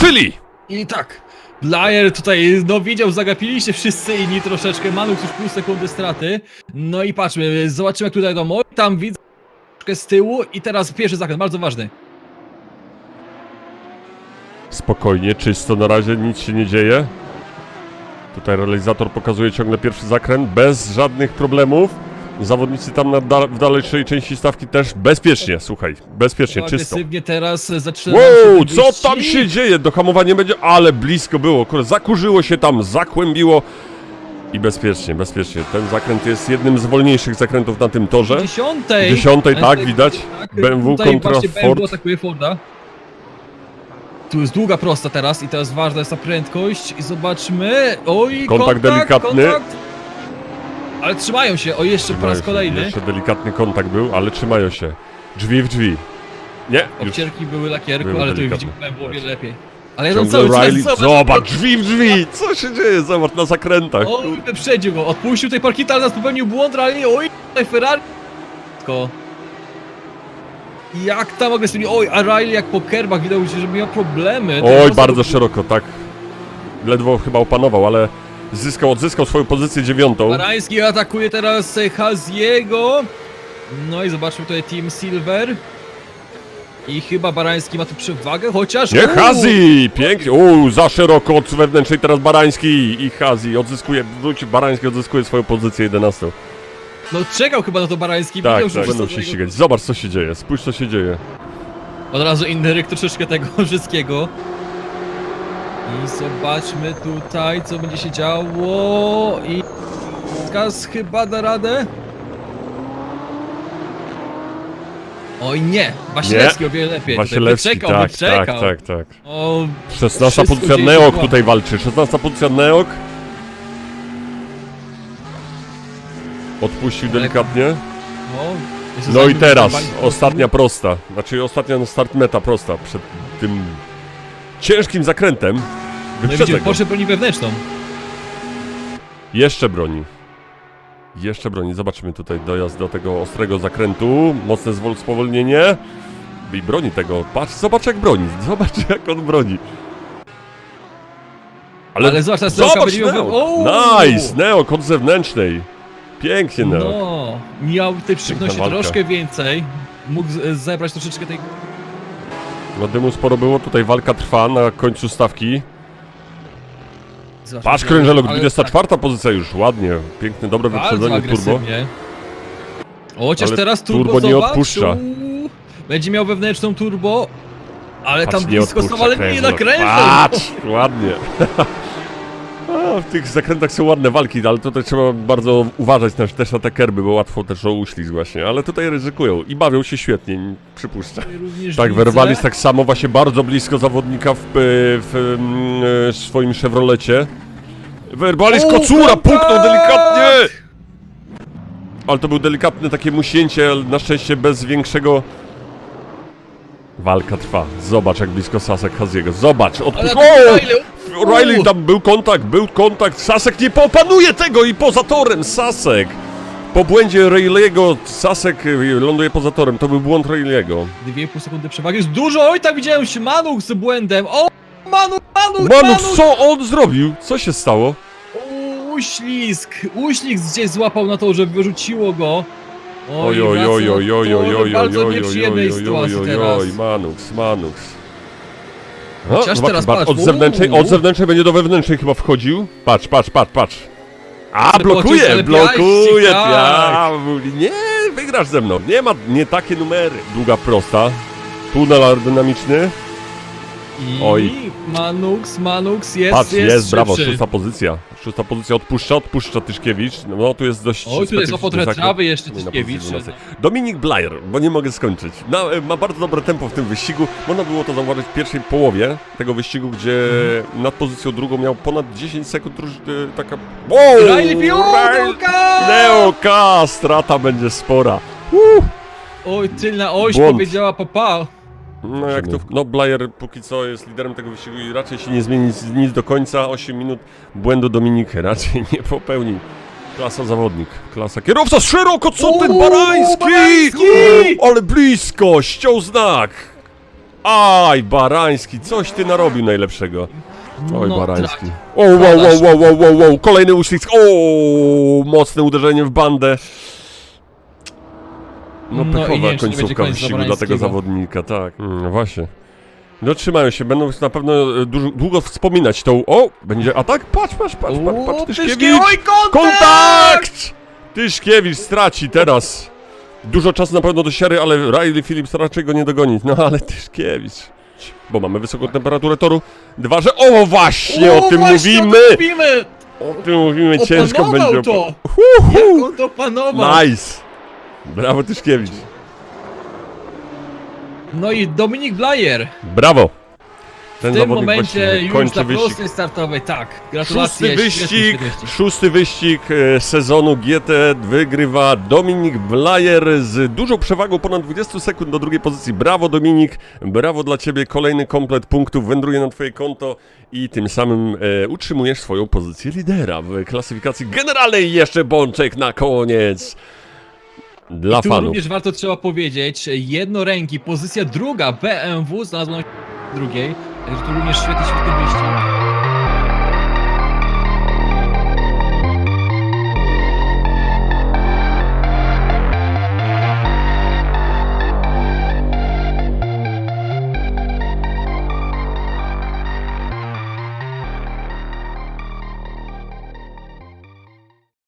Ruszyli! I tak, Blair tutaj, no widział, zagapiliście wszyscy inni troszeczkę, Manux już pół sekundy straty. No i patrzmy, zobaczymy jak tutaj domo. Tam widzę troszkę z tyłu i teraz pierwszy zakręt, bardzo ważny. Spokojnie, czysto, na razie nic się nie dzieje. Tutaj realizator pokazuje ciągle pierwszy zakręt, bez żadnych problemów. Zawodnicy tam na da w dalszej części stawki też bezpiecznie, słuchaj, bezpiecznie, czysto. Agresywnie teraz zaczyna Wow, się co wyścig. tam się dzieje? Dohamowanie będzie, ale blisko było, kurde, zakurzyło się tam, zakłębiło. I bezpiecznie, bezpiecznie. Ten zakręt jest jednym z wolniejszych zakrętów na tym torze. Dziesiątej. Dziesiątej, tak, tak, widać. tak, BMW tutaj kontra właśnie BMW Ford. atakuje Forda. Tu jest długa prosta teraz i teraz ważna jest ta prędkość i zobaczmy. Oj, Kontakt delikatny. Kontakt. Ale trzymają się, o jeszcze po raz kolejny. Jeszcze delikatny kontakt był, ale trzymają się. Drzwi w drzwi. Nie, Obcierki były lakierku, Były ale tu delikatne. widzimy było o wiele lepiej. Ale ciągle cały Riley. czas, Zobacz, drzwi w drzwi! Co się dzieje? Zobacz, na zakrętach. Oj, wyprzedził go, odpuścił tej parkita, ale nas popełnił błąd, Rally, oj, tutaj Ferrari. Tylko. Jak tam agresywnie, oj, a Riley jak po kerbach widał się, że miał problemy. Oj, bardzo szeroko, tak. Ledwo chyba opanował, ale zyskał, odzyskał swoją pozycję dziewiątą. Barański atakuje teraz Haziego. No i zobaczmy tutaj Team Silver. I chyba Barański ma tu przewagę, chociaż... Nie, Hazi! Pięknie. Uuu, za szeroko od wewnętrznej teraz Barański i Hazi odzyskuje, wróci, Barański odzyskuje swoją pozycję 11. No czekał chyba na to Barański, Tak, widział, że tak, będą wszyscy się ścigać. Zobacz, co się dzieje. Spójrz, co się dzieje. Od razu inny ryk troszeczkę tego wszystkiego. I zobaczmy tutaj, co będzie się działo. I... Kaz chyba da radę? Oj nie, Wasilewski o wiele lepiej. Wasilewski, Tutaj tak, wyczekał, tak, wyczekał. tak, tak. O, 16 Wszystko pozycja dzieje się Neok tutaj walczy. 16 pozycja Neok. Odpuścił delikatnie. no, jeszcze No i zanim teraz ostatnia prosta. Znaczy ostatnia start meta prosta przed tym ciężkim zakrętem. No i widzimy, go. Porsche broni wewnętrzną. Jeszcze broni. Jeszcze broni. Zobaczymy tutaj dojazd do tego ostrego zakrętu. Mocne zwol spowolnienie. I broni tego. Patrz, zobacz jak broni. Zobacz jak on broni. Ale zobacz, teraz Neoka Zobacz będzie miał- Neok. O! Nice! Neok od zewnętrznej. Pięknie Neok. No, miał tej przyczepności walka. troszkę więcej. Mógł z- zebrać troszeczkę tej No dymu sporo było. Tutaj walka trwa na końcu stawki. Patrz krężelok, ale 24 pozycja już. Ładnie. Piękne, dobre Bardzo wyprzedzenie turbo. agresywnie. O, Chociaż Ale teraz turbo, turbo nie odpuszcza. Będzie miał wewnętrzną turbo, ale Patrz, tam blisko odpuszcza są, ale nie krężelok. Patrz, ładnie. W tych zakrętach są ładne walki, ale tutaj trzeba bardzo uważać na, też na te kerby, bo łatwo też o uślizg właśnie, ale tutaj ryzykują i bawią się świetnie, przypuszczę. Również Tak, widzę. Werwalis tak samo właśnie bardzo blisko zawodnika w, w, w, mm, swoim Chevrolecie. Werwalis O, kocura, kontakt! puknął delikatnie! Ale to był delikatne takie musięcie, ale na szczęście bez większego... Walka trwa. Zobacz jak blisko Sasek Haziego. Zobacz, Ale odpuść... to O! Riley, Riley tam był kontakt, był kontakt. Sasek nie popanuje tego i poza torem. Sasek. Po błędzie Rayleigh'ego Sasek y, ląduje poza torem. To był błąd Rayleigh'ego. 2,5 sekundy przewagi, jest dużo, oj tam widziałem się Manuk z błędem, o Manuk, Manuk, Manu, Manuk! co on zrobił? Co się stało? Uślizg, uślizg gdzieś złapał na to, że wyrzuciło go. Oj, oj, oj, oj, oj, oj, oj, bardzo oj, oj, nieprzyjemnej oj, oj, sytuacji oj, teraz. oj, Manux, Manux. No, Chociaż zobacz, teraz patrz, patrz, od zewnętrznej, od zewnętrznej będzie do wewnętrznej chyba wchodził. Patrz, patrz, patrz, patrz. A, blokuje, blokuje, piaści, tak. ja, mówi, nie, wygrasz ze mną. Nie ma, nie takie numery. Długa prosta. Tunel aerodynamiczny. I Oj. Manux, Manux jest, Patrz, jest, jest, brawo, szybszy. szósta pozycja. Szósta pozycja odpuszcza, odpuszcza Tyszkiewicz. No tu jest dość Oj, tutaj specyficzny złapał trochę zakręt. trawy jeszcze Nie, na Tyszkiewicz. pozycji 12. Dominik Blair, bo nie mogę skończyć. Na, ma bardzo dobre tempo w tym wyścigu. Można było to zauważyć w pierwszej połowie tego wyścigu, gdzie Mhm. nad pozycją drugą miał ponad 10 sekund róż, e, taka... Wow! Riley Piłka! Neoka! Strata będzie spora. Oj, tylna oś Błąd. powiedziała papa. No jak to... No Blair póki co jest liderem tego wyścigu i raczej się nie zmieni nic, do końca. 8 minut błędu Dominik raczej nie popełni. Klasa zawodnik, klasa kierowca, szeroko, co ten Barański! Barański! Ale blisko, ściął znak. Aj, Barański, coś ty narobił najlepszego. Oj, No, Barański. traci. O, wow, wow, wow, wow, wow, wow, kolejny uścisk. O, mocne uderzenie w bandę. No, No pechowa wiem, końcówka wyścigu dla tego zawodnika, tak. Mm, właśnie. No trzymają się, będą na pewno e, dużo, długo wspominać tą... O, będzie atak? Patrz, patrz, patrz, patrz, patrz, O, Tyszkiewicz! Oj, kontakt! Kontakt! Tyszkiewicz straci teraz. Dużo czasu na pewno do siary, ale Riley Phillips raczej go nie dogoni. No ale Tyszkiewicz. Bo mamy wysoką temperaturę toru. Dwa, że... O właśnie, o, tym właśnie, mówimy! O tym mówimy! O tym mówimy, ciężko będzie. to! Hu, Jak hu. on to panował! Nice! Brawo Tyszkiewicz. No i Dominik Blajer Brawo! Ten w tym zawodnik momencie właściwie już kończy na wyścig. prostej startowej, tak. Szósty Gratulacje, świetny, wyścig, świetny wyścig. szósty wyścig e, sezonu GT wygrywa Dominik Blajer z dużą przewagą ponad 20 sekund do drugiej pozycji. Brawo Dominik, brawo dla Ciebie, kolejny komplet punktów wędruje na Twoje konto i tym samym e, utrzymujesz swoją pozycję lidera w klasyfikacji generalnej. Jeszcze bączek na koniec dla Tu fanów. również warto trzeba powiedzieć, jednoręki, pozycja druga BMW znalazła na drugiej, także tu również świetny, świetny wyścig.